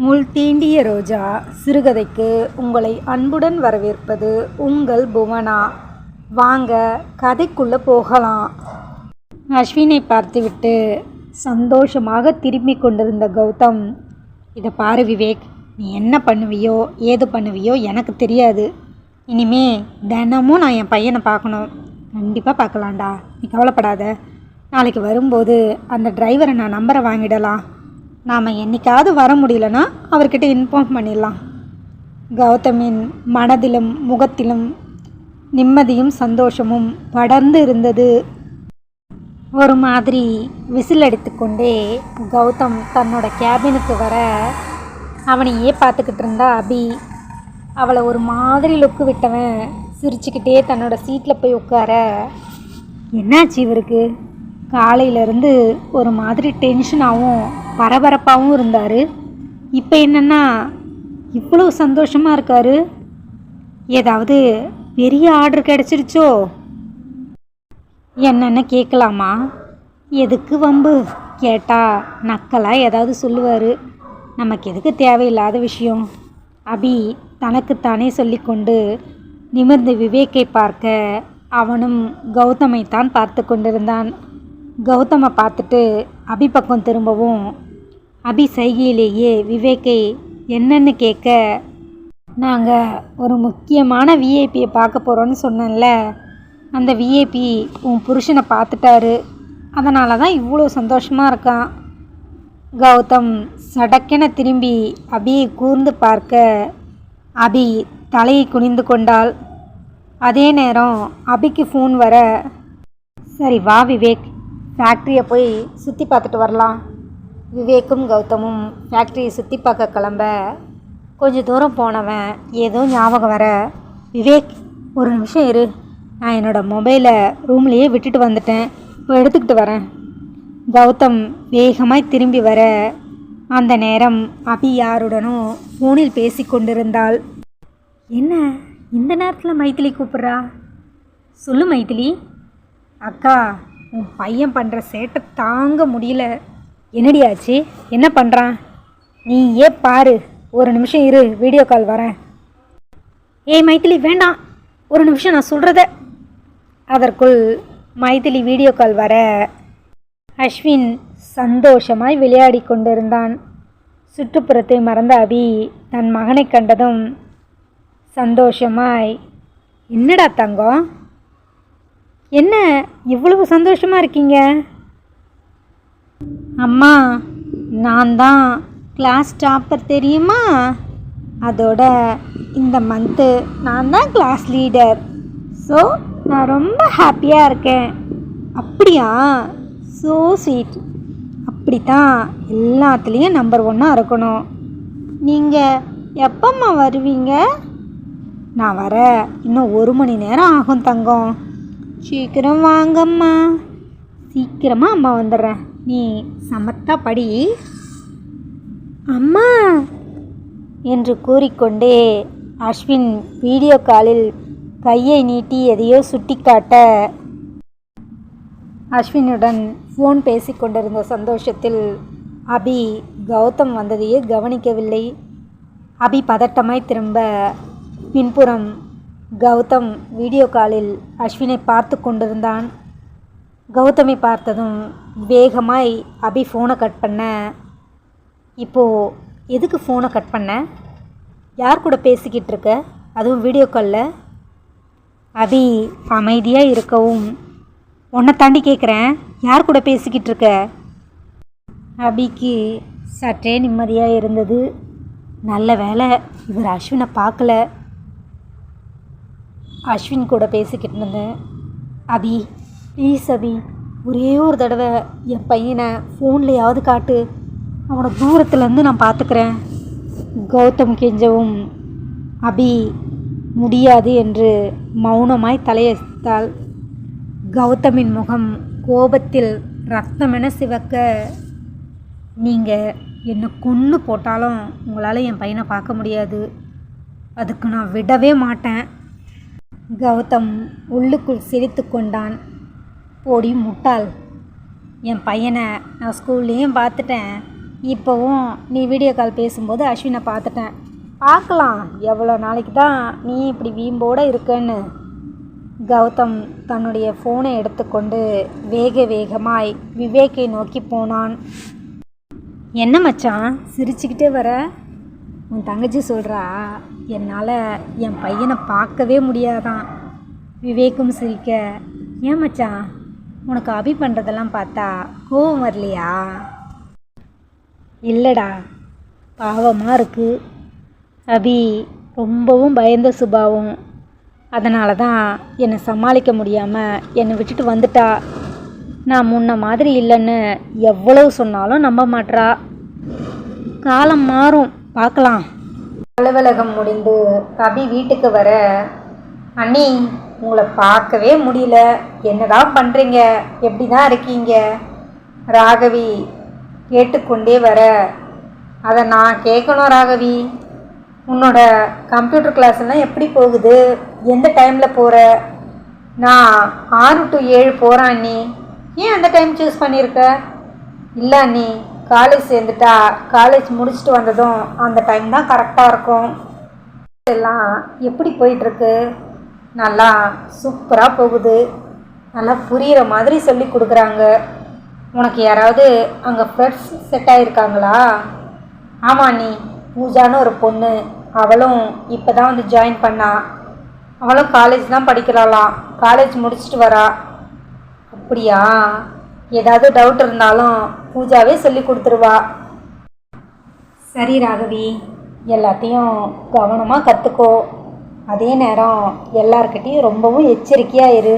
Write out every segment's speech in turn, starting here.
முள் தீண்டிய ரோஜா சிறுகதைக்கு உங்களை அன்புடன் வரவேற்பது உங்கள் புவனா. வாங்க கதைக்குள்ளே போகலாம். அஸ்வினை பார்த்துவிட்டு சந்தோஷமாக திரும்பி கொண்டிருந்த கௌதம் இதை பாரு விவேக் நீ என்ன பண்ணுவியோ ஏது பண்ணுவியோ எனக்கு தெரியாது. இனிமே தினமும் நான் என் பையனை பார்க்கணும். கண்டிப்பாக பார்க்கலாம்டா நீ கவலைப்படாத. நாளைக்கு வரும்போது அந்த டிரைவரை நான் நம்பரை வாங்கிடலாம். நாம் என்னைக்காவது வர முடியலன்னா அவர்கிட்ட இன்ஃபார்ம் பண்ணிடலாம். கௌதமின் மனதிலும் முகத்திலும் நிம்மதியும் சந்தோஷமும் படர்ந்து இருந்தது. ஒரு மாதிரி விசில் அடித்துக்கொண்டே கௌதம் தன்னோட கேபினுக்கு வர அவனையே பார்த்துக்கிட்டு இருந்தா அபி. அவளை ஒரு மாதிரி லுக்கு விட்டவன் சிரிச்சுக்கிட்டே தன்னோட சீட்டில் போய் உட்கார என்னாச்சு இவருக்கு? காலையிலேருந்து ஒரு மாதிரி டென்ஷனாகவும் பரபரப்பாகவும் இருந்தார். இப்போ என்னென்னா இவ்வளோ சந்தோஷமாக இருக்கார். ஏதாவது பெரிய ஆர்டர் கிடச்சிருச்சோ? என்னென்ன கேட்கலாமா எதுக்கு வம்பு? கேட்டால் நக்கலாக ஏதாவது சொல்லுவார். நமக்கு எதுக்கு தேவையில்லாத விஷயம்? அபி தனக்குத்தானே சொல்லிக்கொண்டு நிமிர்ந்து விவேக்கை பார்க்க அவனும் கௌதமைத்தான் பார்த்து கொண்டிருந்தான் கௌதமை பார்த்துட்டு அபி பக்கம் திரும்பவும் அபி சைகையிலேயே விவேக்கை என்னன்னு கேட்க நாங்கள் ஒரு முக்கியமான விஐபியை பார்க்க போகிறோன்னு சொன்னேன்ல. அந்த விஐபி உன் புருஷனை பார்த்துட்டாரு. அதனால தான் இவ்வளோ சந்தோஷமாக இருக்கான். கௌதம் சடக்கென திரும்பி அபியை கூர்ந்து பார்க்க அபி தலையை குனிந்து கொண்டாள். அதே நேரம் அபிக்கு ஃபோன் வர சரி வா விவேக் ஃபேக்ட்ரியை போய் சுற்றி பார்த்துட்டு வரலாம். விவேக்கும் கௌதமும் ஃபேக்ட்ரியை சுற்றி பார்க்க கிளம்ப கொஞ்ச தூரம் போனவன் ஏதோ ஞாபகம் வர விவேக் ஒரு நிமிஷம் இரு. நான் என்னோடய மொபைலை ரூம்லேயே விட்டுட்டு வந்துட்டேன். இப்போ எடுத்துக்கிட்டு வரேன். கௌதம் வேகமாய் திரும்பி வர அந்த நேரம் அபி யாருடனும் ஃபோனில் பேசி கொண்டிருந்தாள். என்ன? இந்த நேரத்தில் மைத்திலி கூப்பிட்றா? சொல்லு மைத்திலி. அக்கா உன் பையன் பண்ணுற சேட்டை தாங்க முடியல. என்னடியாச்சு என்ன பண்ணுறான் நீ ஏ பாரு. ஒரு நிமிஷம் இரு வீடியோ கால் வரேன். ஏய் மைத்திலி வேண்டாம். ஒரு நிமிஷம் நான் சொல்கிறத அதற்குள் மைதிலி வீடியோ கால் வர. அஸ்வின் சந்தோஷமாய் விளையாடி கொண்டிருந்தான். சுற்றுப்புறத்தை மறந்த அபி தன் மகனை கண்டதும் சந்தோஷமாய் என்னடா தங்கம்? என்ன இவ்வளவு சந்தோஷமாக இருக்கீங்க? அம்மா நான் தான் கிளாஸ் டாப்பர் தெரியுமா? அதோட இந்த மந்த்து நான் தான் கிளாஸ் லீடர் ஸோ நான் ரொம்ப ஹாப்பியாக இருக்கேன். அப்படியா? ஸோ ஸ்வீட் அப்படித்தான் எல்லாத்துலேயும் நம்பர் ஒன்னாக இருக்கணும். நீங்கள் எப்பம்மா வருவீங்க? நான் வர இன்னும் ஒரு மணி நேரம் ஆகும் தங்கம். சீக்கிரம் வாங்கம்மா. சீக்கிரமாக அம்மா வந்துடுறேன். நீ சமத்தா படி. அம்மா என்று கூறிக்கொண்டே அஸ்வின் வீடியோ காலில் கையை நீட்டி எதையோ சுட்டிக்காட்ட அஸ்வினுடன் ஃபோன் பேசிக்கொண்டிருந்த சந்தோஷத்தில் அபி கௌதம் வந்ததையே கவனிக்கவில்லை. அபி பதட்டமாய் திரும்ப பின்புறம் கௌதம் வீடியோ காலில் அஸ்வினை பார்த்து கொண்டிருந்தான். கௌதமை பார்த்ததும் வேகமாய் அபி ஃபோனை கட் பண்ண இப்போது எதுக்கு ஃபோனை கட் பண்ண? யார் கூட பேசிக்கிட்டு இருக்க? அதுவும் வீடியோ காலில் அபி அமைதியாக இருக்கவும். உன்னை தாண்டி கேட்குறேன் யார் கூட பேசிக்கிட்டு இருக்க? அபிக்கு சற்றே நிம்மதியாக இருந்தது. நல்ல வேலை இவர் அஸ்வினை பார்க்கல. அஸ்வின் கூட பேசிக்கிட்டு இருந்தேன். அபி ப்ளீஸ் அபி ஒரே ஒரு தடவை என் பையனை ஃபோன்லையாவது காட்டு. அவனை தூரத்துலேருந்து நான் பார்த்துக்கிறேன். கௌதம் கெஞ்சவும் அபி முடியாது என்று மௌனமாய் தலையசித்தாள் கௌதமின் முகம் கோபத்தில் ரத்தமென சிவக்க நீங்கள் என்னை கொன்று போட்டாலும் உங்களால் என் பையனை பார்க்க முடியாது. அதுக்கு நான் விடவே மாட்டேன். கௌதம் உள்ளுக்குள் சிரித்து கொண்டான். போடி முட்டாள் என் பையனை நான் ஸ்கூல்லேயும் பார்த்துட்டேன். இப்போவும் நீ வீடியோ கால் பேசும்போது அஸ்வினை பார்த்துட்டேன். பார்க்கலாம் எவ்வளோ நாளைக்கு தான் நீ இப்படி வீம்போடு இருக்கன்னு. கௌதம் தன்னுடைய ஃபோனை எடுத்துக்கொண்டு வேக வேகமாய் விவேக்கை நோக்கி போனான். என்ன மச்சான் சிரிச்சுக்கிட்டே வர? உன் தங்கச்சி சொல்கிறா என்னால் என் பையனை பார்க்கவே முடியாதான். விவேக்கும் சிரிக்க ஏன் மச்சான் உனக்கு அபி பண்ணுறதெல்லாம் பார்த்தா கோவம் வரலையா? இல்லைடா பாவமாக இருக்குது அபி ரொம்பவும் பயந்த சுபாவம். அதனால தான் என்னை சமாளிக்க முடியாமல் என்னை விட்டுட்டு வந்துட்டா. நான் முன்ன மாதிரி இல்லைன்னு எவ்வளவு சொன்னாலும் நம்ப மாட்டா காலம் மாறும். பார்க்கலாம். அலுவலகம் முடிந்து கபி வீட்டுக்கு வர அண்ணி உங்களை பார்க்கவே முடியல. என்னதான் பண்ணுறீங்க எப்படி தான் இருக்கீங்க? ராகவி கேட்டுக்கொண்டே வர அதை நான் கேட்கணும் ராகவி. உன்னோட கம்ப்யூட்டர் கிளாஸ்லாம் எல்லாம் எப்படி போகுது? எந்த டைமில் போகிற நான் ஆறு டு ஏழு போகிறேன் அண்ணி. ஏன் அந்த டைம் சூஸ் பண்ணியிருக்க? இல்லை அண்ணி. காலேஜ் சேர்ந்துட்டா காலேஜ் முடிச்சுட்டு வந்ததும் அந்த டைம் தான் கரெக்டாக இருக்கும். எல்லாம் எப்படி போயிட்டுருக்கு? நல்லா சூப்பராக போகுது. நல்லா புரிகிற மாதிரி சொல்லி கொடுக்குறாங்க. உனக்கு யாராவது அங்கே ஃப்ரெண்ட்ஸ் செட் ஆகிருக்காங்களா ஆமாம் நீ பூஜான்னு ஒரு பொண்ணு. அவளும் இப்போ தான் வந்து ஜாயின் பண்ணா. அவளும் காலேஜ் தான் படிக்கிறாளாம். காலேஜ் முடிச்சுட்டு வரா. அப்படியா? ஏதாவது டவுட் இருந்தாலும் பூஜாவே சொல்லி கொடுத்துருவா. சரி ராகவி எல்லாத்தையும் கவனமாக கற்றுக்கோ அதே நேரம் எல்லார்கிட்டேயும் ரொம்பவும் எச்சரிக்கையாக இரு.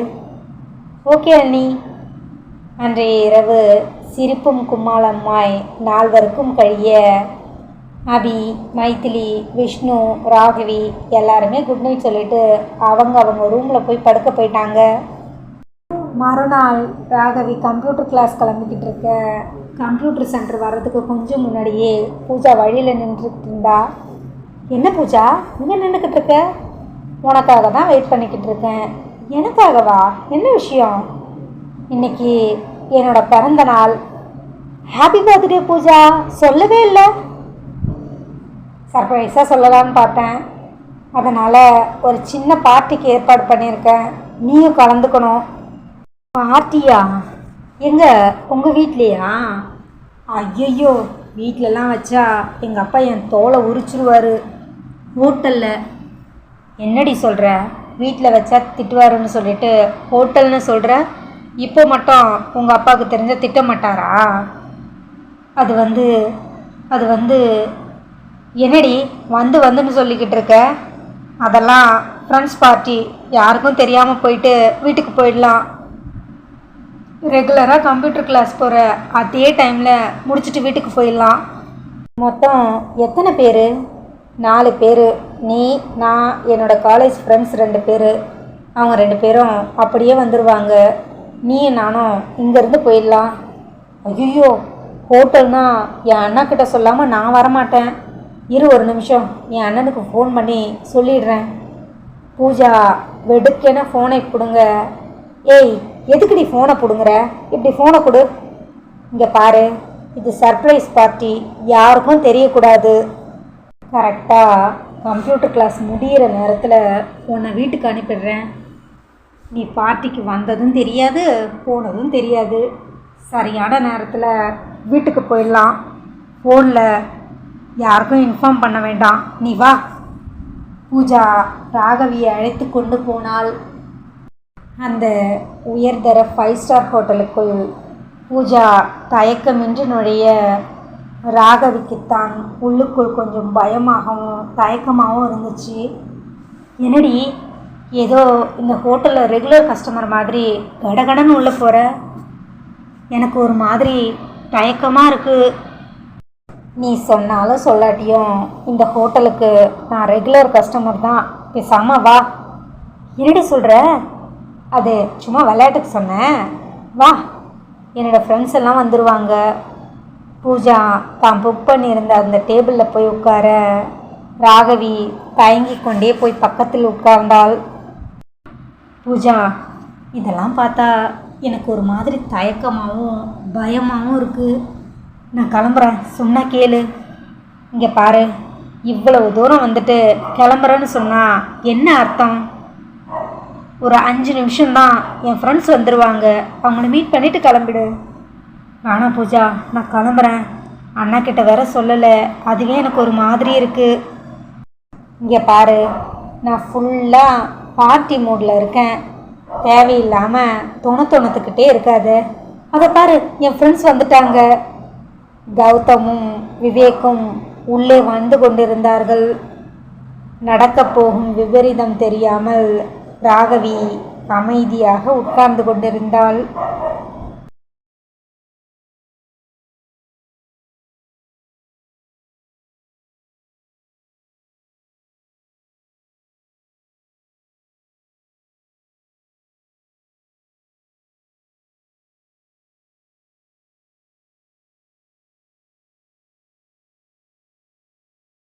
ஓகே அண்ணி. அன்றைய இரவு சிரிப்பும் கும்மாளம்மாய் நால்வருக்கும் கழிய அபி மைதிலி விஷ்ணு ராகவி எல்லாருமே குட் நைட் சொல்லிட்டு அவங்க அவங்க ரூமில் போய் படுக்க போயிட்டாங்க. மறுநாள் ராகவி கம்ப்யூட்டர் கிளாஸ் கிளம்பிக்கிட்டு இருக்க. கம்ப்யூட்டர் சென்டர் வர்றதுக்கு கொஞ்சம் முன்னாடியே பூஜா வழியில் நின்றுட்டு இருந்தா. என்ன பூஜா? இங்கே நின்றுக்கிட்டு இருக்க? உனக்காக தான் வெயிட் பண்ணிக்கிட்டு இருக்கேன். எனக்காகவா? என்ன விஷயம்? இன்னைக்கு என்னோட பிறந்த நாள். Happy birthday Pooja. சொல்லவே இல்லை. சர்ப்ரைஸாக சொல்லலாம்னு பார்த்தேன். அதனால் ஒரு சின்ன பார்ட்டிக்கு ஏற்பாடு பண்ணியிருக்கேன். நீயும் கலந்துக்கணும். பார்ட்டியா எங்க? உங்கள் வீட்லையா? ஐயையோ வீட்டிலலாம் வச்சா எங்கள் அப்பா என் தோலை உரிச்சிருவாரு. ஹோட்டலில். என்னடி சொல்கிற வீட்டில் வச்சா திட்டுவாருன்னு சொல்லிட்டு ஹோட்டல்னு சொல்கிற இப்போ மட்டும் உங்கள் அப்பாவுக்கு தெரிஞ்ச திட்ட மாட்டாரா அது வந்து அது வந்து என்னடி வந்து வந்துன்னு சொல்லிக்கிட்டு இருக்க? அதெல்லாம் ஃப்ரெண்ட்ஸ் பார்ட்டி யாருக்கும் தெரியாமல் போயிட்டு வீட்டுக்கு போயிடலாம். ரெகுலராக கம்ப்யூட்டர் கிளாஸ் போகிற அதே டைமில் முடிச்சுட்டு வீட்டுக்கு போயிடலாம். மொத்தம் எத்தனை பேர்? நாலு பேர். நீ நான் என்னோடய காலேஜ் ஃப்ரெண்ட்ஸ் ரெண்டு பேர். அவங்க ரெண்டு பேரும் அப்படியே வந்துடுவாங்க நீ நானும் இங்கேருந்து போயிடலாம். ஐயோ ஹோட்டல்னா என் அண்ணாக்கிட்ட சொல்லாமல் நான் வரமாட்டேன். இரு ஒரு நிமிஷம். என் அண்ணனுக்கு ஃபோன் பண்ணி சொல்லிடுறேன். பூஜா வெடுக்கென ஃபோனை கொடுங்க. ஏய் எதுக்கு நீ ஃபோனை பிடுங்குற? இப்படி ஃபோனை கொடு. இங்கே பாரு. இது சர்ப்ரைஸ் பார்ட்டி யாருக்கும் தெரியக்கூடாது. கரெக்டாக கம்ப்யூட்டர் கிளாஸ் முடியிற நேரத்தில் உன்னை வீட்டுக்கு அனுப்பிடுறேன். நீ பார்ட்டிக்கு வந்ததும் தெரியாது போனதும் தெரியாது. சரியான நேரத்தில் வீட்டுக்கு போயிடலாம். ஃபோனில் யாருக்கும் இன்ஃபார்ம் பண்ண வேண்டாம். நீ வா. பூஜா ராகவியை அழைத்து கொண்டு போனால் அந்த உயர்தர ஃபைவ் ஸ்டார் ஹோட்டலுக்குள் பூஜா தயக்கமின்றி நுழைய ராகவிக்குத்தான் உள்ளுக்குள் கொஞ்சம் பயமாகவும் தயக்கமாகவும் இருந்துச்சு. என்னடி ஏதோ இந்த ஹோட்டலில் ரெகுலர் கஸ்டமர் மாதிரி கடகடன்னு உள்ளே போகிற எனக்கு ஒரு மாதிரி தயக்கமாக இருக்குது நீ சொன்னாலும் சொல்லாட்டியும் இந்த ஹோட்டலுக்கு நான் ரெகுலர் கஸ்டமர் தான். பேசாமல் வா. என்னடி சொல்கிற அது சும்மா விளையாட்டுக்கு சொன்னேன். வா என்னோடய ஃப்ரெண்ட்ஸ் எல்லாம் வந்துடுவாங்க பூஜா தான் புக் பண்ணியிருந்த அந்த டேபிளில் போய் உட்கார. ராகவி தயங்கி கொண்டே போய் பக்கத்தில் உட்கார்ந்தாள். பூஜா இதெல்லாம் பார்த்தா எனக்கு ஒரு மாதிரி தயக்கமாகவும் பயமாகவும் இருக்குது நான் கிளம்புறேன். சொன்னால் கேளு. இங்கே பாரு இவ்வளவு தூரம் வந்துட்டு கிளம்புறேன்னு சொன்னால் என்ன அர்த்தம்? ஒரு அஞ்சு நிமிஷம்தான் என் ஃப்ரெண்ட்ஸ் வந்துடுவாங்க அவங்கள மீட் பண்ணிவிட்டு கிளம்பிடு. வேணாம் பூஜா நான் கிளம்புறேன். அண்ணா கிட்ட வேற சொல்லலை. அதுவே எனக்கு ஒரு மாதிரி இருக்குது இங்கே பாரு நான் ஃபுல்லாக பார்ட்டி மூடில் இருக்கேன். தேவையில்லாமல் துணை துணத்துக்கிட்டே இருக்காது. அதை பாரு என் ஃப்ரெண்ட்ஸ் வந்துட்டாங்க. கௌதமும் விவேக்கும் உள்ளே வந்து கொண்டிருந்தார்கள். நடக்கப் போகும் விபரீதம் தெரியாமல் ராகவி அமைதியாக உட்கார்ந்து கொண்டிருந்தாள்.